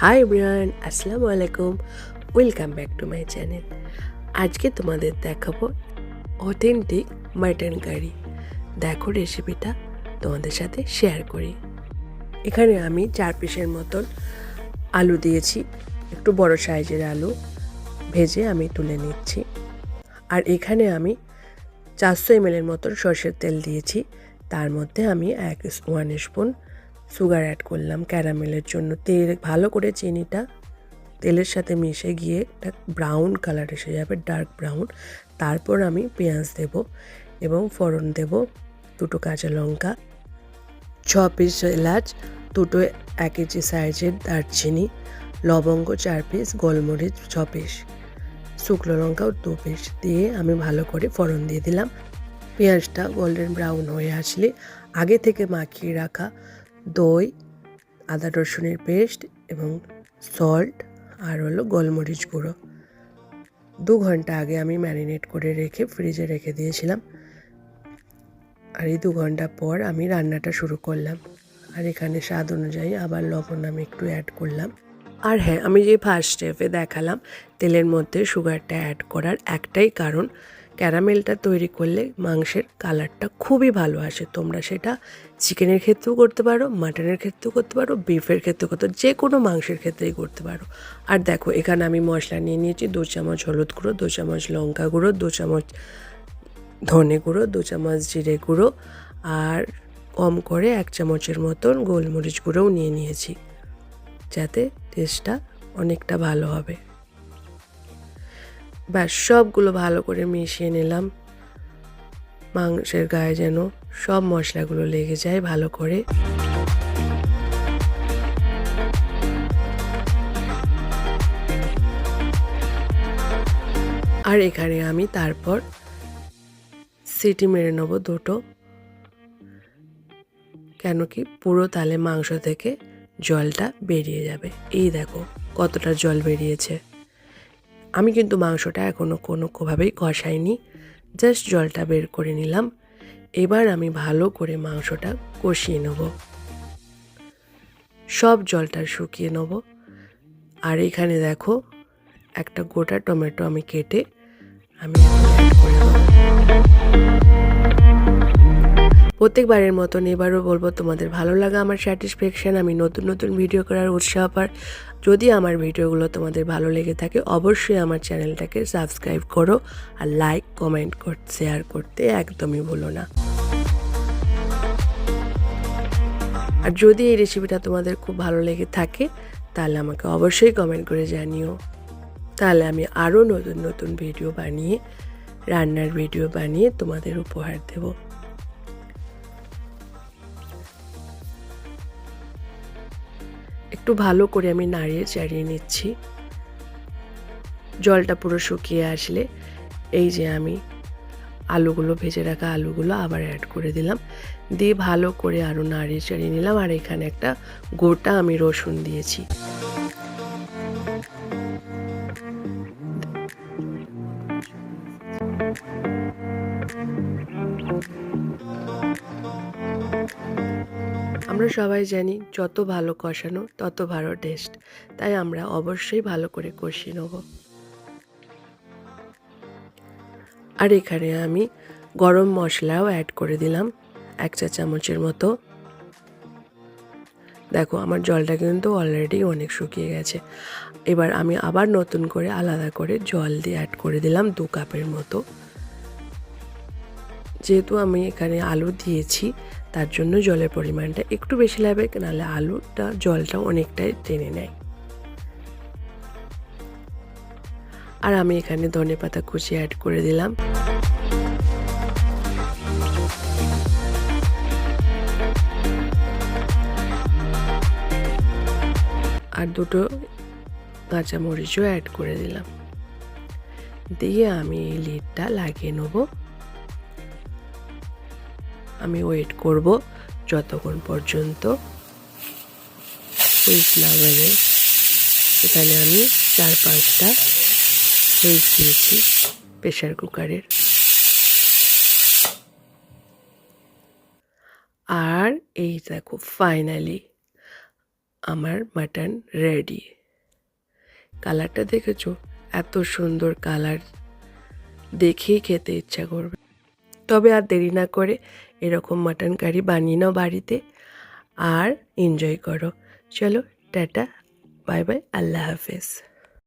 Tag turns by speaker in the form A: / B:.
A: High Brian আসসালামু আলাইকুম welcome back to my channel আজকে তোমাদের দেখাবো অথেন্টিক মাটন কারি দেখো রেসিপিটা তোমাদের সাথে শেয়ার করি। এখানে আমি চার পিসের মতন আলু দিয়েছি, একটু বড় সাইজের আলু ভেজে আমি তুলে নিচ্ছি। আর এখানে আমি চারশো এমএলের মতন সর্ষের তেল দিয়েছি, তার মধ্যে আমি এক ওয়ান স্পুন সুগার অ্যাড করলাম ক্যারামেলের জন্য। তেল, ভালো করে চিনিটা তেলের সাথে মিশে গিয়ে একটা ব্রাউন কালার এসে যাবে, ডার্ক ব্রাউন। তারপর আমি পেঁয়াজ দেব এবং ফোড়ন দেব, দুটো কাঁচা লঙ্কা, ছ পিস এলাচ, দুটো এক ইঞ্চি সাইজের দারচিনি, লবঙ্গ চার পিস, গোলমরিচ ছ পিস, শুকনো লঙ্কাও দু পিস দিয়ে আমি ভালো করে ফোড়ন দিয়ে দিলাম। পেঁয়াজটা গোল্ডেন ব্রাউন হয়ে আসলে আগে থেকে মাখিয়ে রাখা দই, আদা রসুনের পেস্ট এবং সল্ট আর হলো গোলমরিচ গুঁড়ো। দু ঘণ্টা আগে আমি ম্যারিনেট করে রেখে ফ্রিজে রেখে দিয়েছিলাম। আর এই দু ঘণ্টা পর আমি রান্নাটা শুরু করলাম। আর এখানে স্বাদ অনুযায়ী আবার লবণ আমি একটু অ্যাড করলাম। আর হ্যাঁ আমি যে ফার্স্ট স্টেপে দেখালাম, তেলের মধ্যে সুগারটা অ্যাড করার একটাই কারণ ক্যারামেলটা তৈরি করলে মাংসের কালারটা খুবই ভালো আসে। তোমরা সেটা চিকেনের ক্ষেত্রেও করতে পারো, মাটনের ক্ষেত্রেও করতে পারো, বিফের ক্ষেত্রেও করতে যে কোনো মাংসের ক্ষেত্রেই করতে পারো। আর দেখো, এখানে আমি মশলা নিয়ে নিয়েছি, দু চামচ হলুদ গুঁড়ো, দু চামচ লঙ্কা গুঁড়ো, দু চামচ ধনে গুঁড়ো, দু চামচ জিরে গুঁড়ো, আর কম করে এক চামচের মতন গোলমরিচ গুঁড়োও নিয়ে নিয়েছি, যাতে টেস্টটা অনেকটা ভালো হবে। ব্যাস, সবগুলো ভালো করে মিশিয়ে নিলাম। মাংসের গায়ে যেন সব মশলাগুলো লেগে যায় ভালো করে। আর এখানে আমি তারপর সিটি মেরে নেব দুটো। কেন কি পুরো তালে মাংস থেকে জলটা বেরিয়ে যাবে। এই দেখো কতটা জল বেরিয়েছে। আমি কিন্তু মাংসটা এখনও কোনো কোভাবেই কষাইনি জাস্ট জলটা বের করে নিলাম। এবার আমি ভালো করে মাংসটা কষিয়ে নেব। সব জলটা শুকিয়ে নেব। আর এখানে দেখো, একটা গোটা টমেটো আমি কেটে আমি করে দেবো। প্রত্যেকবারের মতন এবারও বলব, তোমাদের ভালো লাগা, আমার স্যাটিসফ্যাকশান আমি নতুন নতুন ভিডিও করার উৎসাহ পার যদি আমার ভিডিওগুলো তোমাদের ভালো লেগে থাকে, অবশ্যই আমার চ্যানেলটাকে সাবস্ক্রাইব করো আর লাইক কমেন্ট করতে শেয়ার করতে একদমই ভুলো না। আর যদি এই রেসিপিটা তোমাদের খুব ভালো লেগে থাকে, তাহলে আমাকে অবশ্যই কমেন্ট করে জানিও। তাহলে আমি আরও নতুন নতুন ভিডিও বানিয়ে, রান্নার ভিডিও বানিয়ে তোমাদের উপহার দেবো। একটু ভালো করে আমি নাড়িয়ে চাড়িয়ে নিচ্ছি। জলটা পুরো শুকিয়ে আসলে এই যে আমি আলুগুলো, ভেজে রাখা আলুগুলো আবার অ্যাড করে দিলাম। দিয়ে ভালো করে আরও নাড়িয়ে চাড়িয়ে নিলাম। আর এখানে একটা গোটা আমি রসুন দিয়েছি। আমরা সবাই জানি যত ভালো কষানো, তত ভালো টেস্ট তাই আমরা অবশ্যই ভালো করে কষিয়ে নেব। আর এখানে আমি গরম মশলাও অ্যাড করে দিলাম, এক চা চামচের মতো। দেখো, আমার জলটা কিন্তু অলরেডি অনেক শুকিয়ে গেছে। এবার আমি আবার নতুন করে আলাদা করে জল দিয়ে অ্যাড করে দিলাম দু কাপের মতো। যেহেতু আমি এখানে আলু দিয়েছি, তার জন্য জলের পরিমাণটা একটু বেশি লাগবে, নাহলে আলুটা জলটা অনেকটাই টেনে নেয়। আর আমি এখানে ধনে পাতা কুচি অ্যাড করে দিলাম। আর দুটো কাঁচামরিচও অ্যাড করে দিলাম। দিয়ে আমি এই লিডটা লাগিয়ে নেব। আমি ওয়েট করব যতক্ষণ পর্যন্ত হুইস না এখানে আমি চার পাঁচটা হুইস দিয়েছি প্রেশার কুকারের আর এই দেখো ফাইনালি আমার মাটন রেডি কালারটা দেখেছ? এত সুন্দর কালার দেখেই খেতে ইচ্ছা করবে। তবে আর দেরি না করে এরকম মাটন কারি বানিয়ে নাও বাড়িতে আর এনজয় করো। চলো, টাটা বাই বাই আল্লাহ হাফেজ।